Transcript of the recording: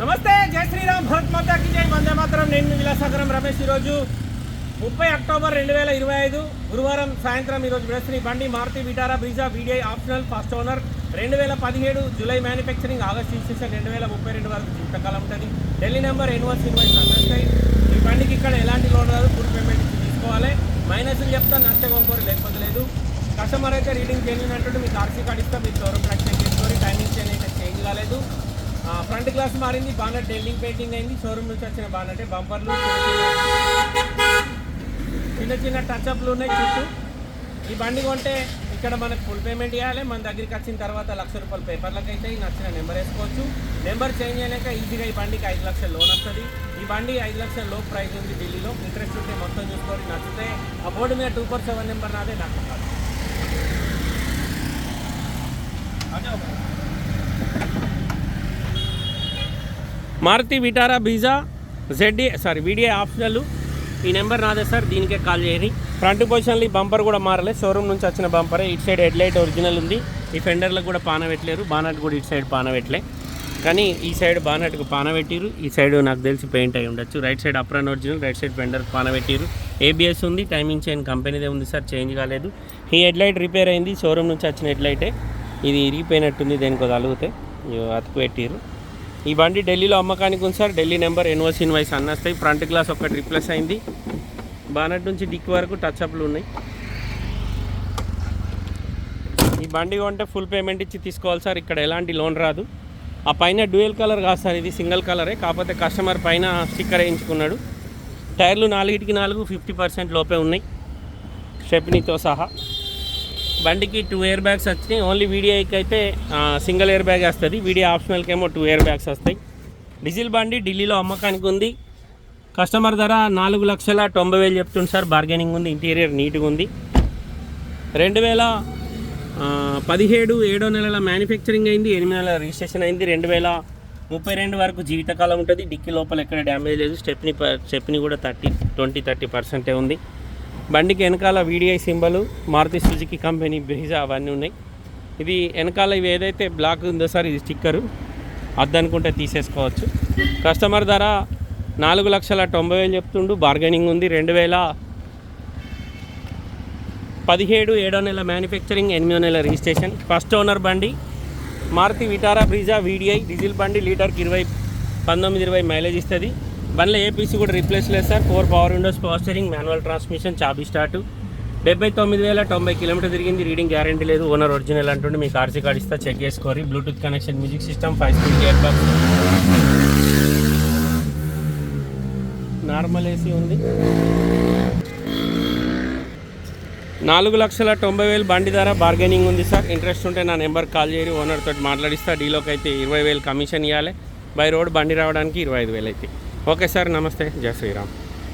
నమస్తే జై శ్రీరామ్ భరత్ మాతాకి జై. వందే మాత్రం. నేను మీ విలాసాగరం రమేష్ ఈరోజు ముప్పై అక్టోబర్ రెండు వేల ఇరవై ఐదు గురువారం సాయంత్రం ఈరోజు విడస్త్రీ బండి Maruti Vitara Brezza VDI optional first owner. రెండు వేల పదిహేడు జూలై మ్యానుఫ్యాక్చరింగ్ ఆగస్ట్ రిజిస్ట్రేషన్ రెండు వేల ముప్పై రెండు వరకు జీవితకాలం ఉంటుంది. ఢిల్లీ నెంబర్ ఎన్వర్స్ ఇన్వాయిస్ అండర్స్టై ఈ బండికి ఇక్కడ ఎలాంటి లోన్ రాదు ఫుల్ పేమెంట్ తీసుకోవాలి మైనస్లు చెప్తా నష్టం కొనుక్కోరు లేకపోతే లేదు కస్టమర్ అయితే రీడింగ్ చేంజ్ అంటుంటే మీకు ఆర్సీ కార్డ్ ఇస్తాం మీకు షోరూమ్ ట్రాక్ చెక్ చేసుకోవాలి టైమింగ్ చేంజ్ అయితే చేంజ్ కాలేదు. ఫ్రంట్ గ్లాస్ మారింది బానట్ డెల్లింగ్ పెయింటింగ్ అయింది షోరూమ్ నుంచి వచ్చిన బానటే బంపర్లు చిన్న చిన్న టచ్అప్లు ఉన్నాయి చుట్టూ. ఈ బండి కొంటే ఇక్కడ మనకు ఫుల్ పేమెంట్ ఇవ్వాలి. మన దగ్గరికి వచ్చిన తర్వాత లక్ష రూపాయలు పేపర్లకు అయితే నచ్చిన నెంబర్ వేసుకోవచ్చు. నెంబర్ చేంజ్ అయ్యాక ఈజీగా ఈ బండికి ఐదు లక్షల లోన్ వస్తుంది. ఈ బండి ఐదు లక్షల లో ప్రైస్ ఉంది ఢిల్లీలో. ఇంట్రెస్ట్ ఉంటే మొత్తం చూసుకొని నచ్చితే ఆ బోర్డు మీద టూ ఫోర్ సెవెన్ నెంబర్ నాదే నాకు. Maruti Vitara Brezza ZDI sorry వీడియే optional ఈ నెంబర్ నాదే సార్ దీనికే కాల్ చేయండి. ఫ్రంట్ పొజిషన్లో ఈ బంపర్ కూడా మారలే. షోరూమ్ నుంచి వచ్చిన బంపరే ఇటు సైడ్ హెడ్ లైట్ ఒరిజినల్ ఉంది. ఈ ఫెండర్లకు కూడా పాన పెట్టలేరు. బానట్ కూడా ఇటు సైడ్ పానబెట్టలే కానీ ఈ సైడ్ బానట్కు పానబెట్టిరు ఈ సైడ్ నాకు తెలిసి పెయింట్ అయి ఉండొచ్చు. Right side apron original right side fender పానబెట్టిరు ABS ఉంది. టైమింగ్ చైన్ కంపెనీదే ఉంది సార్. చేంజ్ కాలేదు. ఈ హెడ్ లైట్ రిపేర్ అయింది. షోరూమ్ నుంచి వచ్చిన హెడ్ లైటే ఇది ఇరిగిపోయినట్టుంది దేనికో తలుగుతే ఇగో అతుకు పెట్టిరు ఈ బండి ఢిల్లీలో అమ్మకానికి ఉంది సార్. ఢిల్లీ నెంబర్ ఎన్వర్స్ ఇన్వాయిస్ అన్నస్తాయి ఫ్రంట్ గ్లాస్ ఒకటి రిప్లేస్ అయింది. బానట్ నుంచి డిక్ వరకు టచ్ అప్లు ఉన్నాయి. ఈ బండి కొంటే ఫుల్ పేమెంట్ ఇచ్చి తీసుకోవాలి సార్. ఇక్కడ ఎలాంటి లోన్ రాదు. ఆ పైన డ్యూయల్ కలర్ కాదు సార్. ఇది సింగిల్ కలరే. కాకపోతే కస్టమర్ పైన స్టిక్కర్ వేయించుకున్నాడు. టైర్లు నాలుగిటికి నాలుగు ఫిఫ్టీ పర్సెంట్ లోపే ఉన్నాయి. స్టెప్నీతో సహా. బండికి టూ ఇయర్ బ్యాగ్స్ వచ్చినాయి. ఓన్లీ వీడియోకి అయితే సింగిల్ ఇయర్ బ్యాగ్ వస్తుంది. వీడియో ఆప్షనల్కి ఏమో టూ ఇయర్ బ్యాగ్స్ వస్తాయి. డీజిల్ బండి ఢిల్లీలో అమ్మకానికి ఉంది. కస్టమర్ ధర నాలుగు లక్షల తొంభై వేలు చెప్తుంది సార్. బార్గెనింగ్ ఉంది ఇంటీరియర్ నీట్గా ఉంది. రెండు వేల పదిహేడు ఏడో నెలల మ్యానుఫ్యాక్చరింగ్ అయింది ఎనిమిది నెలల రిజిస్ట్రేషన్ అయింది. రెండు వేల ముప్పై రెండు వరకు జీవితకాలం ఉంటుంది. డిక్కీ లోపల ఎక్కడ డ్యామేజ్ లేదు. స్టెప్ని స్టెప్ని కూడా థర్టీ ట్వంటీ థర్టీ పర్సెంటే ఉంది. బండికి వెనకాల VDI symbol Maruti Suzuki company Brezza అవన్నీ ఉన్నాయి. ఇది వెనకాల ఇవి ఏదైతే బ్లాక్ ఉందో సార్ ఇది స్టిక్కరు. అద్దనుకుంటే తీసేసుకోవచ్చు. కస్టమర్ ధర నాలుగు లక్షల తొంభై వేలు చెప్తుండు బార్గెనింగ్ ఉంది రెండు వేల పదిహేడు ఏడో నెల మ్యానుఫ్యాక్చరింగ్ ఎనిమిదో నెల రిజిస్ట్రేషన్. ఫస్ట్ ఓనర్ బండి Maruti Vitara Brezza VDI diesel బండి లీటర్కి ఇరవై పంతొమ్మిది ఇరవై మైలేజ్ ఇస్తుంది. బండ్లో ఏపీసీ కూడా రీప్లేస్ లేదు sir. Four power windows power steering manual transmission చాబీ start డెబ్బై తొమ్మిది వేల తొంభై కిలోమీటర్ తిరిగింది. రీడింగ్ గ్యారంటీ లేదు. ఓనర్ ఒరిజినల్ అంటుండే. మీకు ఆర్సీ కార్డ్ ఇస్తా. Check చేసుకోరి Bluetooth connection music system five speed gear box normal AC ఉంది. నాలుగు లక్షల తొంభై వేలు బండి ధర బార్గెనింగ్ ఉంది సార్. ఇంట్రెస్ట్ ఉంటే నా నెంబర్ కాల్ చేయరు. ఓనర్ తోటి మాట్లాడిస్తా. డీలోకి అయితే ఇరవై వేలు కమిషన్ ఇవ్వాలి బై రోడ్ బండి రావడానికి ఇరవై ఐదు వేలు అయితే. ఓకే సార్ నమస్తే. జయ శ్రీరామ్.